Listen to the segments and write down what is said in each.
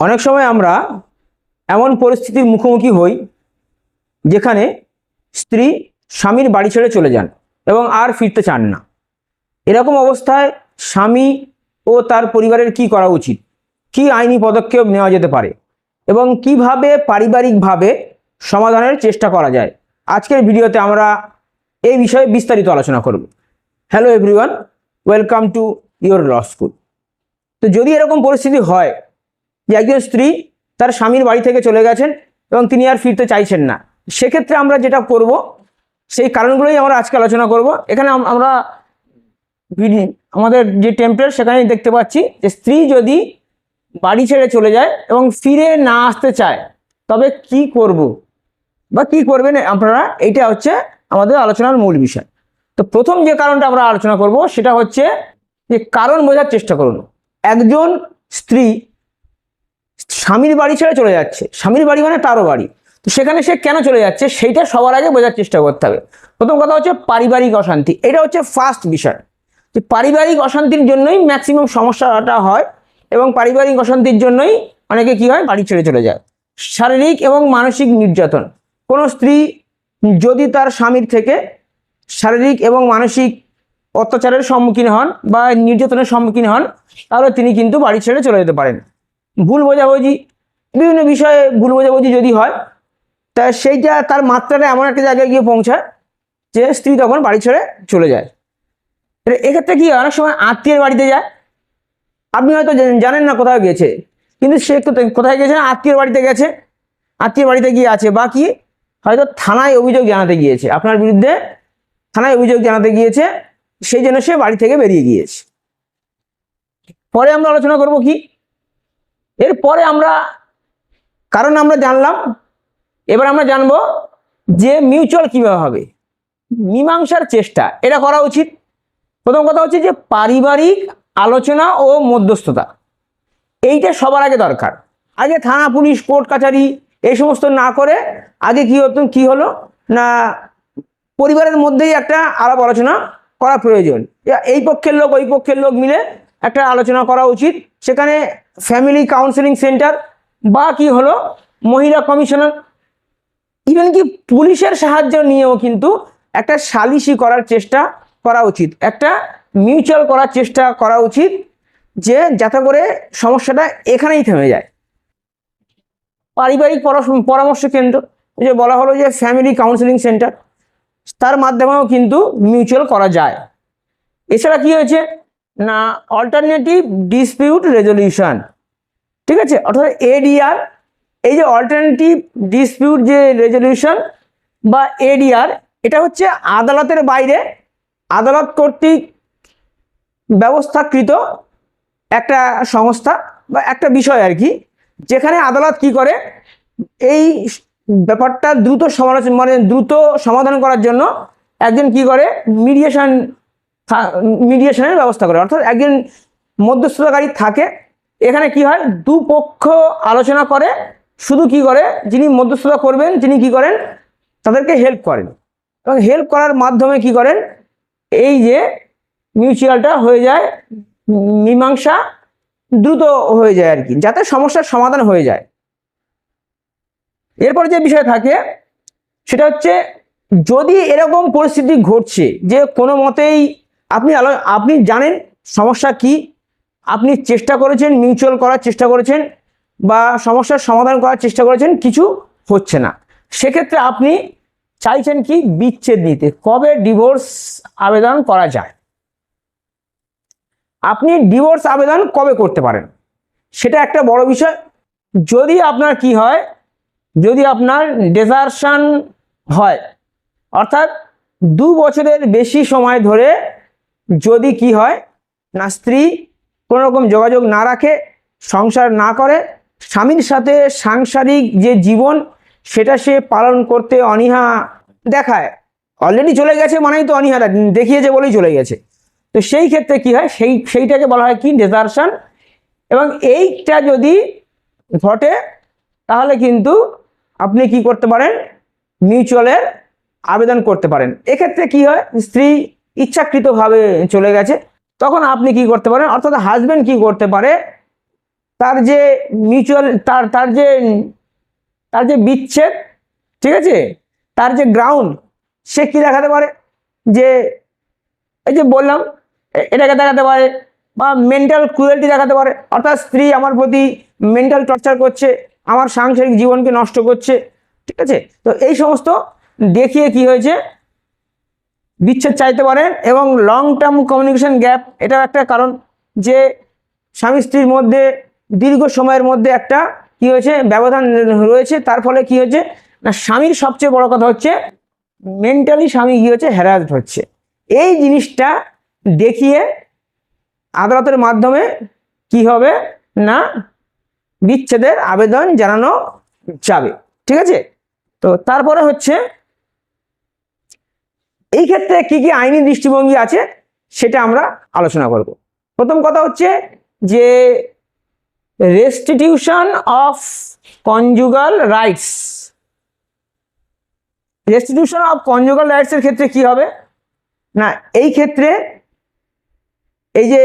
অনেক সময় আমরা এমন পরিস্থিতির মুখোমুখি হই যেখানে স্ত্রী স্বামীর বাড়ি ছেড়ে চলে যান এবং আর ফিরতে চান না। এরকম অবস্থায় স্বামী ও তার পরিবারের কি করা উচিত? কি আইনি পদক্ষেপ নেওয়া যেতে পারে? এবং কীভাবে পারিবারিকভাবে সমাধানের চেষ্টা করা যায়? আজকের ভিডিওতে আমরা এই বিষয়ে বিস্তারিত আলোচনা করব। Hello everyone, welcome to your law school. তো যদি এরকম পরিস্থিতি হয় যে একজন স্ত্রী তার স্বামীর বাড়ি থেকে চলে গেছেন এবং তিনি আর ফিরতে চাইছেন না। সেক্ষেত্রে আমরা যেটা করব, সেই কারণগুলোই আমরা আজকে আলোচনা করব। এখানে আমরা আমাদের যে টেম্পলেট সেখানে দেখতে পাচ্ছি যে স্ত্রী যদি বাড়ি ছেড়ে চলে যায় এবং ফিরে না আসতে চায়, তবে কি করব বা কি করবেন আপনারা? এইটা হচ্ছে আমাদের আলোচনার মূল বিষয়। তো প্রথম যে কারণটা আমরা আলোচনা করব, সেটা হচ্ছে যে কারণ বোঝার চেষ্টা করুন। একজন স্ত্রী স্বামীর বাড়ি ছেড়ে চলে যাচ্ছে। স্বামীর বাড়ি মানে তারও বাড়ি। তো সেখানে সে কেন চলে যাচ্ছে, সেইটা সবার আগে বোঝার চেষ্টা করতে হবে। প্রথম কথা হচ্ছে পারিবারিক অশান্তি। এটা হচ্ছে ফার্স্ট বিষয়। যে পারিবারিক অশান্তির জন্যই ম্যাক্সিমাম সমস্যাটা হয় এবং পারিবারিক অশান্তির জন্যই অনেকে কি হয়, বাড়ি ছেড়ে চলে যায়। শারীরিক এবং মানসিক নির্যাতন। কোনো স্ত্রী যদি তার স্বামীর থেকে শারীরিক এবং মানসিক অত্যাচারের সম্মুখীন হন বা নির্যাতনের সম্মুখীন হন, তাহলে তিনি কিন্তু বাড়ি ছেড়ে চলে যেতে পারেন। ভুল বোঝাবুঝি, বিভিন্ন বিষয়ে ভুল বোঝাবুঝি যদি হয়, তা সেইটা, তার মাত্রাটা এমন একটা জায়গায় গিয়ে পৌঁছায় যে স্ত্রী তখন বাড়ি ছেড়ে চলে যায়। এক্ষেত্রে কি অনেক সময় আত্মীয়ের বাড়িতে যায়। আপনি হয়তো জানেন না কোথায় গেছে, কিন্তু সে কোথায়- কোথায় গেছে না? আত্মীয়ের বাড়িতে গেছে। আত্মীয়ের বাড়িতে গিয়ে আছে, বা কি? হয়তো থানায় অভিযোগ জানাতে গিয়েছে। আপনার বিরুদ্ধে থানায় অভিযোগ জানাতে গিয়েছে, সেই জন্য সে বাড়ি থেকে বেরিয়ে গিয়েছে। পরে আমরা আলোচনা করব কি? এরপরে আমরা কারণ আমরা জানলাম, এবার আমরা জানব যে মিউচুয়াল কীভাবে হবে। মীমাংসার চেষ্টা, এটা করা উচিত। প্রথম কথা হচ্ছে যে পারিবারিক আলোচনা ও মধ্যস্থতা, এইটা সবার আগে দরকার। আগে থানা, পুলিশ, কোর্ট কাছারি এই সমস্ত না করে আগে কি হতো, কি হলো? না, পরিবারের মধ্যেই একটা আলাপ আলোচনা করা প্রয়োজন। এই পক্ষের লোক, ওই পক্ষের লোক মিলে একটা আলোচনা করা উচিত। সেখানে ফ্যামিলি কাউন্সেলিং সেন্টার বা কি হলো, মহিলা কমিশনার ইভেন কি পুলিশের সাহায্য নিয়েও কিন্তু একটা সালিশি করার চেষ্টা করা উচিত। একটা মিউচুয়াল করার চেষ্টা করা উচিত যে যাতে করে সমস্যাটা এখানেই থেমে যায়। পারিবারিক পরামর্শ কেন্দ্র যে বলা হলো যে ফ্যামিলি কাউন্সেলিং সেন্টার তার মাধ্যমেও কিন্তু মিউচুয়াল করা যায়। এছাড়া কি হয়েছে? না অল্টারনেটিভ ডিসপিউট রেজলিউশন ঠিক আছে? অর্থাৎ এডিআর এই যে অল্টারনেটিভ ডিসপিউট যে রেজলিউশন বা এডিআর এটা হচ্ছে আদালতের বাইরে আদালত কর্তৃক ব্যবস্থাকৃত একটা সংস্থা বা একটা বিষয় আর কি, যেখানে আদালত কি করে? এই ব্যাপারটা দ্রুত সমালোচনা মানে দ্রুত সমাধান করার জন্য একজন কি করে? মিডিয়েশন মিডিয়েশনের ব্যবস্থা করে। অর্থাৎ একজন মধ্যস্থতাকারী থাকে, এখানে কি হয়? দুপক্ষ আলোচনা করে, শুধু কি করে? যিনি মধ্যস্থতা করবেন, যিনি কি করেন? তাদেরকে হেল্প করেন। এবং হেল্প করার মাধ্যমে কি করেন? এই যে মিউচুয়ালটা হয়ে যায়, মীমাংসা দ্রুত হয়ে যায় আর কি, যাতে সমস্যার সমাধান হয়ে যায়। এরপর যে বিষয় থাকে, সেটা হচ্ছে, যদি এরকম পরিস্থিতি ঘটছে, যে কোনো মতেই আপনি আপনি জানেন সমস্যা কি? আপনি চেষ্টা করেছেন মিউচুয়াল করার চেষ্টা করেছেন বা সমস্যার সমাধান করার চেষ্টা করেছেন, কিছু হচ্ছে না। সেক্ষেত্রে আপনি চাইছেন কি? বিচ্ছেদ নিতে। কবে ডিভোর্স আবেদন করা যায়? আপনি ডিভোর্স আবেদন কবে করতে পারেন? সেটা একটা বড় বিষয়। যদি আপনার কি হয়? যদি আপনার ডেজার্শন হয়, অর্থাৎ দু বছরের বেশি সময় ধরে যদি কি হয়, না স্ত্রী কোনো রকম যোগাযোগ না রাখে, সংসার না করে, স্বামীর সাথে সাংসারিক যে জীবন, সেটা সে পালন করতে অনীহা দেখায়। অলরেডি চলে গেছে মানেই তো অনীহা দেখিয়েছে বলেই চলে গেছে। তো সেই ক্ষেত্রে কি হয়, সেই, সেইটাকে বলা হয় কি ডেজার্শন এবং এইটা যদি ঘটে, তাহলে কিন্তু আপনি কি করতে পারেন মিউচুয়ালের আবেদন করতে পারেন। এক্ষেত্রে কি হয়, স্ত্রী ইচ্ছাকৃতভাবে চলে গেছে, তখন আপনি কি করতে পারেন? অর্থাৎ হাজবেন্ড কি করতে পারে? তার যে মিউচুয়াল তার তার যে তার যে বিচ্ছেদ, ঠিক আছে? তার যে গ্রাউন্ড সে কি দেখাতে পারে? যে, এই যে বললাম এটাকে দেখাতে পারে, বা মেন্টাল ক্রুয়েলটি দেখাতে পারে। অর্থাৎ স্ত্রী আমার প্রতি মেন্টাল টর্চার করছে, আমার সাংসারিক জীবনকে নষ্ট করছে, ঠিক আছে? তো এই সমস্ত দেখিয়ে কি হয়েছে? বিচ্ছেদ চাইতে পারেন এবং লং টার্ম কমিউনিকেশন গ্যাপ এটাও একটা কারণ যে স্বামী স্ত্রীর মধ্যে দীর্ঘ সময়ের মধ্যে একটা কি হয়েছে, ব্যবধান রয়েছে। তার ফলে কি হয়েছে, না, স্বামীর সবচেয়ে বড় কথা হচ্ছে মেন্টালি স্বামী কি হচ্ছে হ্যারাসড হচ্ছে। এই জিনিসটা দেখিয়ে আদালতের মাধ্যমে কি হবে, না, বিচ্ছেদের আবেদন জানানো যাবে। ঠিক আছে? তো তারপরে হচ্ছে এই ক্ষেত্রে কি কি আইনি দৃষ্টিভঙ্গি আছে সেটা আমরা আলোচনা করব। প্রথম কথা হচ্ছে যে restitution of conjugal rights restitution of conjugal রাইটসের ক্ষেত্রে কি হবে? না, এই ক্ষেত্রে এই যে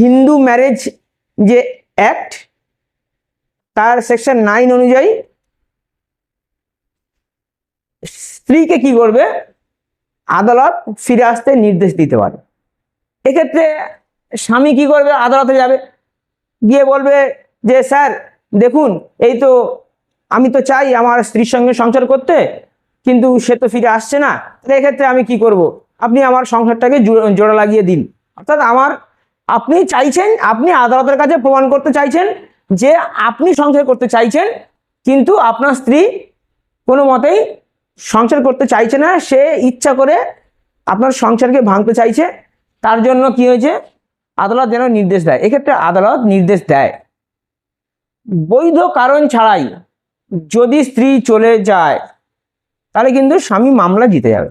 হিন্দু ম্যারেজ যে অ্যাক্ট তার সেকশন নাইন অনুযায়ী স্ত্রীকে কি করবে? আদালত ফিরে আসতে নির্দেশ দিতে পারে। এক্ষেত্রে স্বামী কি করবে? আদালতে যাবে। গিয়ে বলবে যে, স্যার, দেখুন, এই তো আমি তো চাই আমার স্ত্রীর সঙ্গে সংসার করতে, কিন্তু সে তো ফিরে আসছে না। এক্ষেত্রে আমি কি করব? আপনি আমার সংসারটাকে জোড়া লাগিয়ে দিন। অর্থাৎ আমার, আপনি চাইছেন, আপনি আদালতের কাছে প্রমাণ করতে চাইছেন যে, আপনি সংসার করতে চাইছেন, কিন্তু আপনার স্ত্রী কোনো মতেই সংসার করতে চাইছে না, সে ইচ্ছা করে আপনার সংসারকে ভাঙতে চাইছে, তার জন্য কি হয়েছে? আদালত যেন নির্দেশ দেয়। এক্ষেত্রে আদালত নির্দেশ দেয়। বৈধ কারণ ছাড়াই যদি স্ত্রী চলে যায়, তাহলে কিন্তু স্বামী মামলা জিতে যাবে।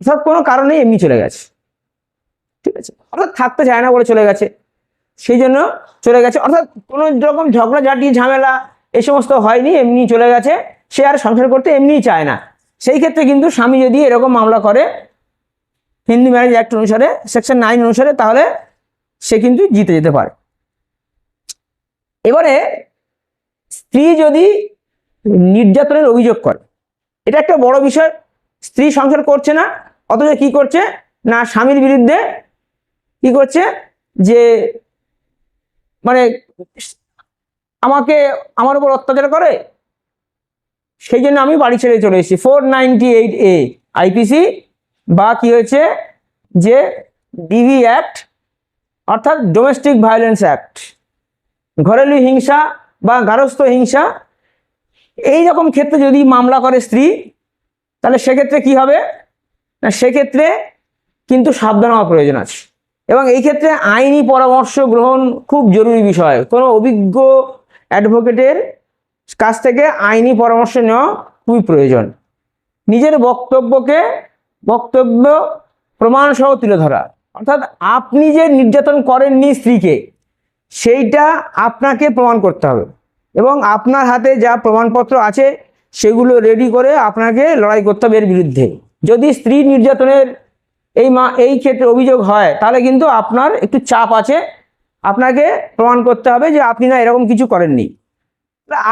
অর্থাৎ কোনো কারণে এমনি চলে গেছে। ঠিক আছে? অর্থাৎ থাকতে চায় না বলে চলে গেছে। সেই জন্য চলে গেছে। অর্থাৎ কোনো রকম ঝগড়াঝাটি, ঝামেলা এই সমস্ত হয়নি, এমনি চলে গেছে। সে আর সংসার করতে এমনিই চায় না। সেই ক্ষেত্রে কিন্তু স্বামী যদি এরকম মামলা করে হিন্দু ম্যারেজ অ্যাক্ট অনুসারে সেকশন নাইন অনুসারে, তাহলে সে কিন্তু জিতে যেতে পারে। এবারে স্ত্রী যদি নির্যাতনের অভিযোগ করে, এটা একটা বড় বিষয়। স্ত্রী সংসার করছে না, অথচ কি করছে? না, স্বামীর বিরুদ্ধে কি করছে? যে মানে আমাকে, আমার উপর অত্যাচার করে সেই জন্য আমি বাড়ি ছেড়ে চলে এসেছি। ফোর এইট এ আইপিসি বা কি হয়েছে যে ডিভি অ্যাক্ট অর্থাৎ ডোমেস্টিক ভায়োলেন্স অ্যাক্ট ঘরেলু হিংসা বা গারস্থ হিংসা, এই রকম ক্ষেত্রে যদি মামলা করে স্ত্রী, তাহলে সেক্ষেত্রে কি হবে? না, সেক্ষেত্রে কিন্তু সাবধান হওয়া প্রয়োজন আছে। এবং এই ক্ষেত্রে আইনি পরামর্শ গ্রহণ খুব জরুরি বিষয়। কোনো অভিজ্ঞ অ্যাডভোকেটের কাছ থেকে আইনি পরামর্শ নেওয়া খুবই প্রয়োজন। নিজের বক্তব্যকে বক্তব্য প্রমাণ সহ তুলে ধরা। অর্থাৎ আপনি যে নির্যাতন করেননি স্ত্রীকে, সেইটা আপনাকে প্রমাণ করতে হবে এবং আপনার হাতে যা প্রমাণপত্র আছে সেগুলো রেডি করে আপনাকে লড়াই করতে হবে এর বিরুদ্ধে। যদি স্ত্রী নির্যাতনের এই মা, এই ক্ষেত্রে অভিযোগ হয়, তাহলে কিন্তু আপনার একটু চাপ আছে। আপনাকে প্রমাণ করতে হবে যে আপনি না এরকম কিছু করেননি।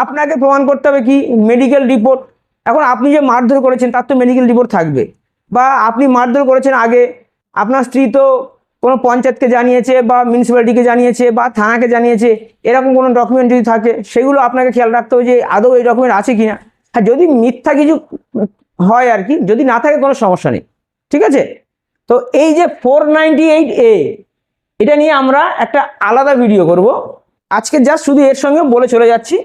আপনাকে প্রমাণ করতে হবে কি? মেডিকেল রিপোর্ট এখন আপনি যে মারধর করেছেন, তার তো মেডিকেল রিপোর্ট থাকবে। বা আপনি মারধর করেছেন আগে, আপনার স্ত্রী তো কোনো পঞ্চায়েতকে জানিয়েছে বা মিউনিসিপ্যালিটিকে জানিয়েছে বা থানাকে জানিয়েছে, এরকম কোনো ডকুমেন্ট যদি থাকে, সেগুলো আপনাকে খেয়াল রাখতে হবে যে আদৌ এই ডকুমেন্ট আছে কি না হ্যাঁ যদি মিথ্যা কিছু হয় আর কি, যদি না থাকে কোনো সমস্যা নেই। ঠিক আছে? তো এই যে ফোর এ এটা নিয়ে আমরা একটা আলাদা ভিডিও করব। আজকে জাস্ট শুধু এর সঙ্গে বলে চলে যাচ্ছি।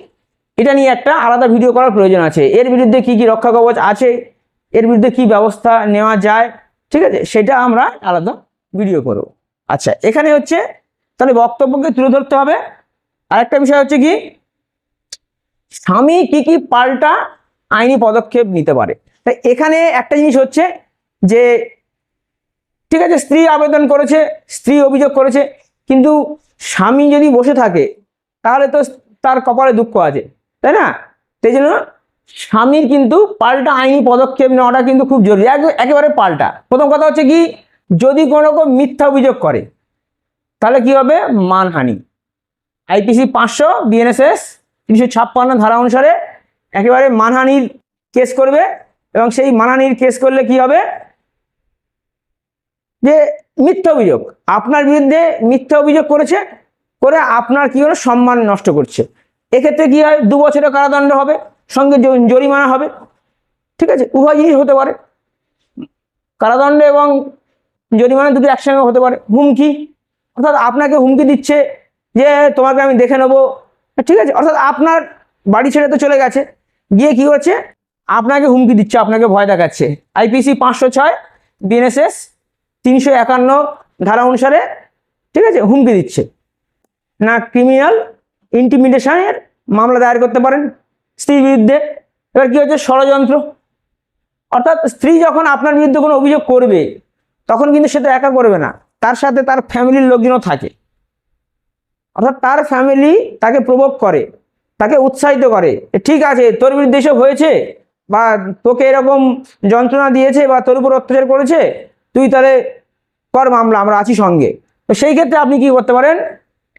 এটা নিয়ে একটা আলাদা ভিডিও করার প্রয়োজন আছে। এর বিরুদ্ধে কি কি রক্ষা কবচ আছে? এর বিরুদ্ধে কি ব্যবস্থা নেওয়া যায়? ঠিক আছে? সেটা আমরা আলাদা ভিডিও করব। আচ্ছা এখানে হচ্ছে, তাহলে বক্তব্যকে তুলে ধরতে হবে। আরেকটা বিষয় হচ্ছে কি, স্বামী কি কি পাল্টা আইনি পদক্ষেপ নিতে পারে? তাই এখানে একটা জিনিস হচ্ছে যে, ঠিক আছে, স্ত্রী আবেদন করেছে, স্ত্রী অভিযোগ করেছে, কিন্তু স্বামী যদি বসে থাকে, তাহলে তো তার কপালে দুঃখ আছে। তাই না? সেই জন্য স্বামীর কিন্তু পাল্টা আইনি পদক্ষেপ নেওয়াটা কিন্তু খুব জরুরি। এক- একেবারে পাল্টা। প্রথম কথা হচ্ছে কি, যদি কোনো রকম মিথ্যা অভিযোগ করে, তাহলে কি হবে? মানহানি। আইপিসি পাঁচশো, বিএনএসএস তিনশো ছাপ্পান্ন ধারা অনুসারে একেবারে মানহানির কেস করবে এবং সেই মানহানির কেস করলে কি হবে? যে মিথ্যা অভিযোগ। আপনার বিরুদ্ধে মিথ্যা অভিযোগ করেছে, করে আপনার কি হলো? সম্মান নষ্ট করছে। এক্ষেত্রে কি হয়? দু বছরের কারাদণ্ড হবে, সঙ্গে জরিমানা হবে। ঠিক আছে? উভয় জিনিস হতে পারে। কারাদণ্ড এবং জরিমানা দুটো একসঙ্গে হতে পারে। হুমকি, অর্থাৎ আপনাকে হুমকি দিচ্ছে যে, তোমাকে আমি দেখে নেব। ঠিক আছে? অর্থাৎ আপনার বাড়ি ছেড়ে তো চলে গেছে। গিয়ে কি হচ্ছে? আপনাকে হুমকি দিচ্ছে, আপনাকে ভয় দেখাচ্ছে। আইপিসি পাঁচশো ছয়, বিএনএসএস তিনশো একান্ন ধারা অনুসারে, ঠিক আছে? হুমকি দিচ্ছে। না ক্রিমিনাল ইন্টিমিডেশনের মামলা দায়ের করতে পারেন স্ত্রীর বিরুদ্ধে। এবার কি হচ্ছে? ষড়যন্ত্র। অর্থাৎ স্ত্রী যখন আপনার বিরুদ্ধে কোনো অভিযোগ করবে, তখন কিন্তু সেটা একা করবে না। তার সাথে তার ফ্যামিলির লোকজনও থাকে। অর্থাৎ তার ফ্যামিলি তাকে প্রভোগ করে, তাকে উৎসাহিত করে। ঠিক আছে, তোর বিরুদ্ধে এসব হয়েছে? বা তোকে এরকম যন্ত্রণা দিয়েছে বা তোর উপর অত্যাচার করেছে? তুই তাহলে কর মামলা, আমরা আছি সঙ্গে। তো সেই ক্ষেত্রে আপনি কি করতে পারেন?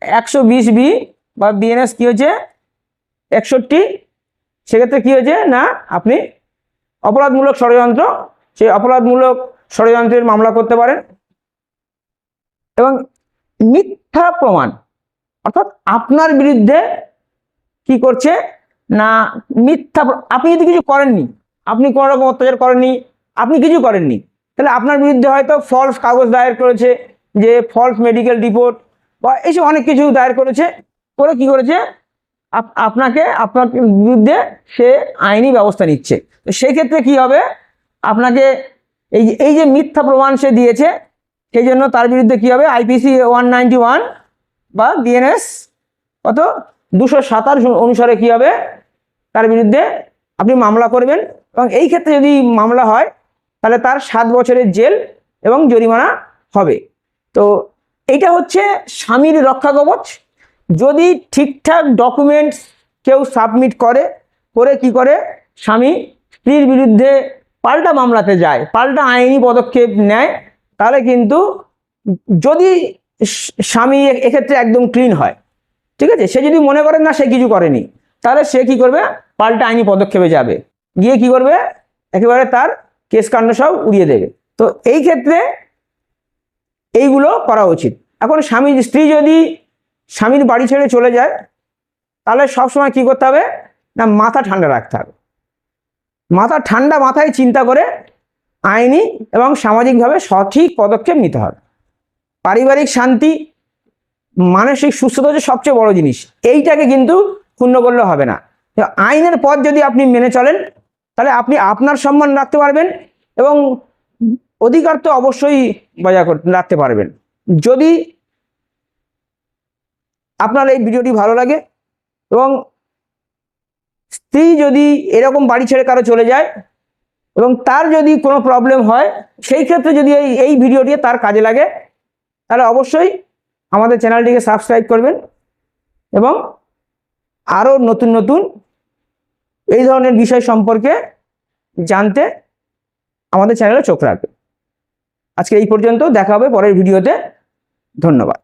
একশো বিশ বি বা বিএনএস কি হয়েছে? একষট্টি। সেক্ষেত্রে কি হয়েছে? না, আপনি অপরাধমূলক ষড়যন্ত্র, সেই অপরাধমূলক ষড়যন্ত্রের মামলা করতে পারেন। এবং মিথ্যা প্রমাণ, অর্থাৎ আপনার বিরুদ্ধে কি করছে? না, মিথ্যা আপনি যদি কিছু করেননি, আপনি কোনো রকম অত্যাচার করেননি, আপনি কিছু করেননি, তাহলে আপনার বিরুদ্ধে হয়তো ফলস কাগজ দায়ের করেছে, যে ফলস মেডিকেল রিপোর্ট বা এইসব অনেক কিছু দায়ের করেছে। করে কি করেছে? আপ- আপনাকে, আপনার বিরুদ্ধে সে আইনি ব্যবস্থা নিচ্ছে। তো সেই ক্ষেত্রে কি হবে? আপনাকে এই যে এই যে মিথ্যা প্রমাণ সে দিয়েছে, সেই জন্য তার বিরুদ্ধে কি হবে? আইপিসি ওয়ান নাইনটি ওয়ান বা বিএনএস কত? দুশো সাতাশ অনুসারে কি হবে? তার বিরুদ্ধে আপনি মামলা করবেন। এবং এই ক্ষেত্রে যদি মামলা হয়, তাহলে তার সাত বছরের জেল এবং জরিমানা হবে। তো এইটা হচ্ছে স্বামীর রক্ষা কবচ। যদি ঠিকঠাক ডকুমেন্টস কেউ সাবমিট করে করে কি করে? স্বামী স্ত্রীর বিরুদ্ধে পাল্টা মামলাতে যায়, পাল্টা আইনি পদক্ষেপ নেয়, তাহলে কিন্তু যদি স্বামী এক্ষেত্রে একদম ক্লিন হয়, ঠিক আছে? সে যদি মনে করেন না সে কিছু করেনি, তাহলে সে কি করবে? পাল্টা আইনি পদক্ষেপে যাবে। গিয়ে কি করবে? একেবারে তার কেস কাণ্ড সব উড়িয়ে দেবে। তো এই ক্ষেত্রে এইগুলো করা উচিত। এখন স্বামী স্ত্রী যদি স্বামীর বাড়ি ছেড়ে চলে যায়, তাহলে সবসময় কি করতে হবে? না, মাথা ঠান্ডা রাখতে হবে। মাথা ঠান্ডা মাথায় চিন্তা করে আইনি এবং সামাজিকভাবে সঠিক পদক্ষেপ নিতে হবে। পারিবারিক শান্তি, মানসিক সুস্থতা হচ্ছে সবচেয়ে বড় জিনিস। এইটাকে কিন্তু ক্ষুণ্ণ করলে হবে না। আইনের পথ যদি আপনি মেনে চলেন, তাহলে আপনি আপনার সম্মান রাখতে পারবেন এবং অধিকার তো অবশ্যই বজায় রাখতে পারবেন। যদি আপনার এই ভিডিওটি ভালো লাগে এবং স্ত্রী যদি এরকম বাড়ি ছেড়ে কারও চলে যায় এবং তার যদি কোনো প্রবলেম হয়, সেই ক্ষেত্রে যদি এই এই ভিডিওটি তার কাজে লাগে, তাহলে অবশ্যই আমাদের চ্যানেলটিকে সাবস্ক্রাইব করবেন এবং আরও নতুন নতুন এই ধরনের বিষয় সম্পর্কে জানতে আমাদের চ্যানেলে চোখ রাখবে আজকে এই পর্যন্ত, দেখা হবে পরের ভিডিওতে। ধন্যবাদ।